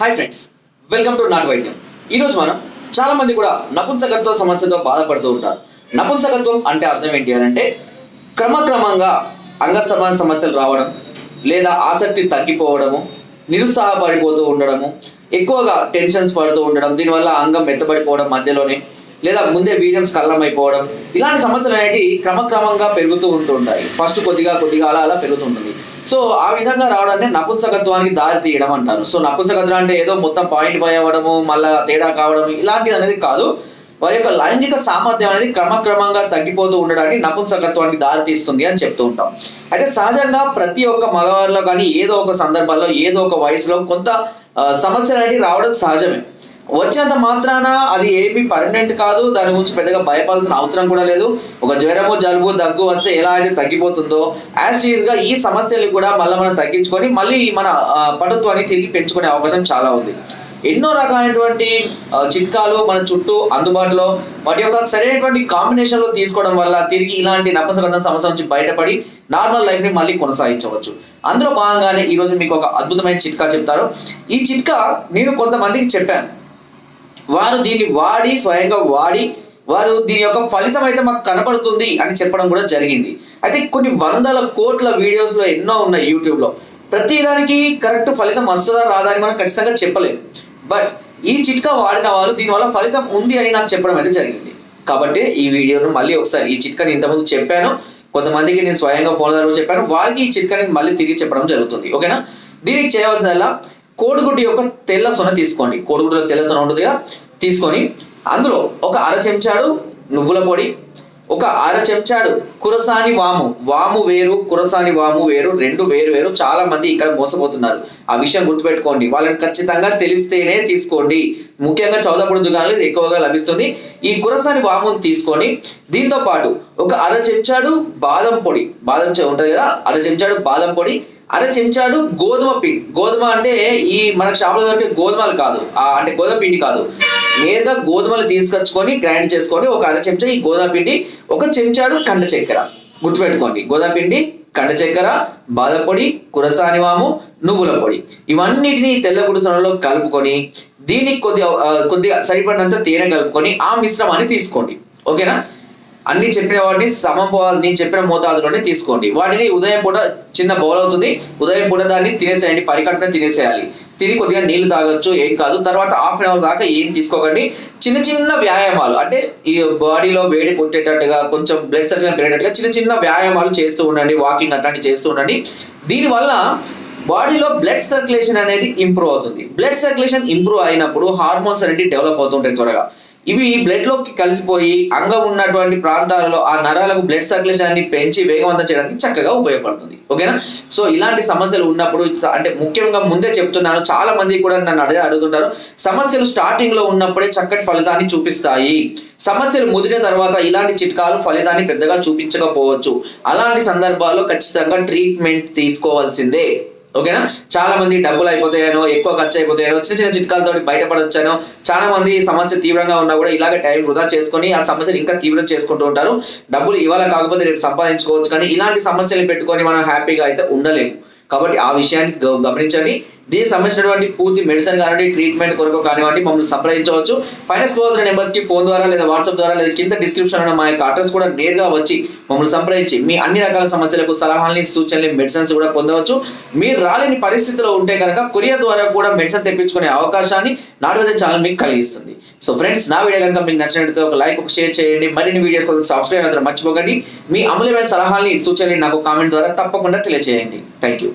Hi friends welcome to నాట్ వైద్యం ఈరోజు మనం చాలా మంది కూడా నపుంసకత్వ సమస్యతో బాధపడుతూ ఉంటారు. నపుంసకత్వం అంటే అర్థం ఏంటి అని అంటే క్రమక్రమంగా అంగస్తమైన సమస్యలు రావడం లేదా ఆసక్తి తగ్గిపోవడము నిరుత్సాహపడిపోతూ ఉండడము ఎక్కువగా టెన్షన్స్ పడుతూ ఉండడం దీనివల్ల అంగం మెత్తబడిపోవడం మధ్యలోనే లేదా ముందే వీర్యం స్ఖలనమైపోవడం ఇలాంటి సమస్యలు అనేవి క్రమక్రమంగా పెరుగుతూ ఉంటూ ఉంటాయి. ఫస్ట్ కొద్దిగా కొద్దిగా అలా అలా పెరుగుతుంటుంది సో ఆ విధంగా రావడాన్ని నపుంసకత్వానికి దారి తీయడం అంటారు. సో నపుంసకత్వం అంటే ఏదో మొత్తం పాయింట్ పై అవ్వడము మళ్ళా తేడా కావడం ఇలాంటిది అనేది కాదు. వారి యొక్క లైంగిక సామర్థ్యం అనేది క్రమక్రమంగా తగ్గిపోతూ ఉండడానికి నపుంసకత్వానికి దారి తీస్తుంది అని చెప్తూ ఉంటాం. అయితే సహజంగా ప్రతి ఒక్క మగవారిలో కానీ ఏదో ఒక సందర్భాల్లో ఏదో ఒక వయసులో కొంత సమస్యలు అనేవి రావడం సహజమే. వచ్చినంత మాత్రాన అది ఏమీ పర్మనెంట్ కాదు దాని గురించి పెద్దగా భయపడాల్సిన అవసరం కూడా లేదు. ఒక జ్వరము జలుబు దగ్గు వస్తే ఎలా అయితే తగ్గిపోతుందో యాజ్గా ఈ సమస్యలు కూడా మళ్ళీ మనం తగ్గించుకొని మళ్ళీ మన పటుత్వాన్ని తిరిగి పెంచుకునే అవకాశం చాలా ఉంది. ఎన్నో రకాలైనటువంటి చిట్కాలు మన చుట్టూ అందుబాటులో. వాటి యొక్క సరైనటువంటి కాంబినేషన్లో తీసుకోవడం వల్ల తిరిగి ఇలాంటి నపసగంధ సమస్య నుంచి బయటపడి నార్మల్ లైఫ్ని మళ్ళీ కొనసాగించవచ్చు. అందులో భాగంగానే ఈరోజు మీకు ఒక అద్భుతమైన చిట్కా చెప్తారు. ఈ చిట్కా నేను కొంతమందికి చెప్పాను. వారు దీన్ని వాడి స్వయంగా వాడి వారు దీని యొక్క ఫలితం అయితే మాకు కనపడుతుంది అని చెప్పడం కూడా జరిగింది. అయితే కొన్ని వందల కోట్ల వీడియోస్లో ఎన్నో ఉన్నాయి యూట్యూబ్లో ప్రతి దానికి కరెక్ట్ ఫలితం వస్తుందా రాదా అని మనం ఖచ్చితంగా చెప్పలేము బట్ ఈ చిట్కా వాడిన వాళ్ళు దీనివల్ల ఫలితం ఉంది అని నాకు చెప్పడం అయితే జరిగింది. కాబట్టి ఈ వీడియోను మళ్ళీ ఒకసారి ఈ చిట్కాని ఇంతకుముందు చెప్పాను. కొంతమందికి నేను స్వయంగా ఫోన్ ద్వారా చెప్పాను. వారికి ఈ చిట్కాని మళ్ళీ తిరిగి చెప్పడం జరుగుతుంది. ఓకేనా? దీనికి చేయవలసిందల్లా కోడిగుడ్డు యొక్క తెల్ల సొన తీసుకోండి. కోడిగుడ్డులో తెల్ల సొన ఉంటుందిగా తీసుకొని అందులో ఒక అర చెంచాడు నువ్వుల పొడి ఒక అర చెంచాడు కురసాని వాము. వాము వేరు కురసాని వాము వేరు రెండు వేరు వేరు. చాలా మంది ఇక్కడ మోసపోతున్నారు. ఆ విషయం గుర్తుపెట్టుకోండి. వాళ్ళని ఖచ్చితంగా తెలిస్తేనే తీసుకోండి. ముఖ్యంగా చౌదపుడు దుకాణాలు ఎక్కువగా లభిస్తుంది. ఈ కురసాని వామును తీసుకొని దీంతో పాటు ఒక అర చెంచాడు బాదం పొడి. బాదం ఉంటుంది కదా? అర చెంచాడు బాదం పొడి అర చెంచాడు గోధుమ పిండి. గోధుమ అంటే ఈ మనకు షాపులో దొరికే గోధుమలు కాదు. ఆ అంటే గోధుమ పిండి కాదు. నేరుగా గోధుమలు తీసుకొచ్చుకొని గ్రైండ్ చేసుకొని ఒక అర చెంచా ఈ గోధుమ పిండి ఒక చెంచాడు కండ చక్కెర. గుర్తుపెట్టుకోండి. గోధుమ పిండి కండ చక్కెర బాదం పొడి కురసాని వాము నువ్వుల పొడి. ఇవన్నిటిని తెల్ల గుడిసెలలో కలుపుకొని దీనికి కొద్దిగా కొద్దిగా సరిపడినంత తేనె కలుపుకొని ఆ మిశ్రమాన్ని తీసుకోండి. ఓకేనా? అన్ని చెప్పిన వాటిని సమం నేను చెప్పిన మోతాదులోనే తీసుకోండి. వాటిని ఉదయం పూట చిన్న బౌల్ అవుతుంది. ఉదయం పూట దాన్ని తినేసేయండి. పరికట్టున తినేసేయాలి. తిని కొద్దిగా నీళ్ళు తాగొచ్చు ఏం కాదు. తర్వాత హాఫ్ అన్ అవర్ దాకా ఏం తీసుకోకండి. చిన్న చిన్న వ్యాయామాలు. అంటే ఈ బాడీలో వేడి కొట్టేటట్టుగా కొంచెం బ్లడ్ సర్క్యులేషన్ పెరిగేటట్టుగా చిన్న చిన్న వ్యాయామాలు చేస్తూ ఉండండి. వాకింగ్ అట్లాంటివి చేస్తూ ఉండండి. దీనివల్ల బాడీలో బ్లడ్ సర్క్యులేషన్ అనేది ఇంప్రూవ్ అవుతుంది. బ్లడ్ సర్క్యులేషన్ ఇంప్రూవ్ అయినప్పుడు హార్మోన్స్ అనేవి డెవలప్ అవుతుంటాయి త్వరగా. ఇవి బ్లడ్లోకి కలిసిపోయి అంగం ఉన్నటువంటి ప్రాంతాలలో ఆ నరాలకు బ్లడ్ సర్క్యులేషన్ పెంచి వేగవంతం చేయడానికి చక్కగా ఉపయోగపడుతుంది. ఓకేనా? సో ఇలాంటి సమస్యలు ఉన్నప్పుడు అంటే ముఖ్యంగా ముందే చెప్తున్నాను చాలా మంది కూడా నన్ను అడిగే అడుగుతుంటారు సమస్యలు స్టార్టింగ్లో ఉన్నప్పుడే చక్కటి ఫలితాన్ని చూపిస్తాయి. సమస్యలు ముదిరిన తర్వాత ఇలాంటి చిట్కాలు ఫలితాన్ని పెద్దగా చూపించకపోవచ్చు. అలాంటి సందర్భాల్లో ఖచ్చితంగా ట్రీట్మెంట్ తీసుకోవాల్సిందే. ఓకేనా? చాలా మంది డబ్బులు అయిపోతాయనో ఎక్కువ ఖర్చు అయిపోతాయనో చిన్న చిన్న చిట్కాలతో బయటపడొచ్చానో చాలా మంది సమస్య తీవ్రంగా ఉన్నా కూడా ఇలాగ టైం వృధా చేసుకొని ఆ సమస్యను ఇంకా తీవ్రం చేసుకుంటూ ఉంటారు. డబ్బులు ఇవాళ కాకపోతే రేపు సంపాదించుకోవచ్చు కానీ ఇలాంటి సమస్యలు పెట్టుకొని మనం హ్యాపీగా అయితే ఉండలేము. కాబట్టి ఆ విషయాన్ని గ- గమనించండి. దీనికి సంబంధించినటువంటి పూర్తి మెడిసిన్ కానివ్వండి ట్రీట్మెంట్ కొరకు కానివ్వండి మమ్మల్ని సంప్రదించవచ్చు పైన స్క్రోల్ అవుతున్న నెంబర్స్కి ఫోన్ ద్వారా లేదా వాట్సాప్ ద్వారా లేదా కింద డిస్క్రిప్షన్ ఉన్న మా యొక్క అడ్రస్ కూడా నేరుగా వచ్చి మమ్మల్ని సంప్రదించి మీ అన్ని రకాల సమస్యలకు సలహాలని సూచనలు మెడిసిన్స్ కూడా పొందవచ్చు. మీరు రాలేని పరిస్థితిలో ఉంటే కనుక కొరియర్ ద్వారా కూడా మెడిసిన్ తెప్పించుకునే అవకాశాన్ని నాటువేద ఛానల్ మీకు కలిగిస్తుంది. సో ఫ్రెండ్స్ నా వీడియో కనుక మీకు నచ్చినట్లయితే ఒక లైక్ ఒక షేర్ చేయండి. మరిన్ని వీడియోస్ కోసం సబ్స్క్రైబ్ మాత్రం మర్చిపోకండి. మీ అమూల్యమైన సలహాలని సూచనలు నాకు కామెంట్ ద్వారా తప్పకుండా తెలియజేయండి. Thank you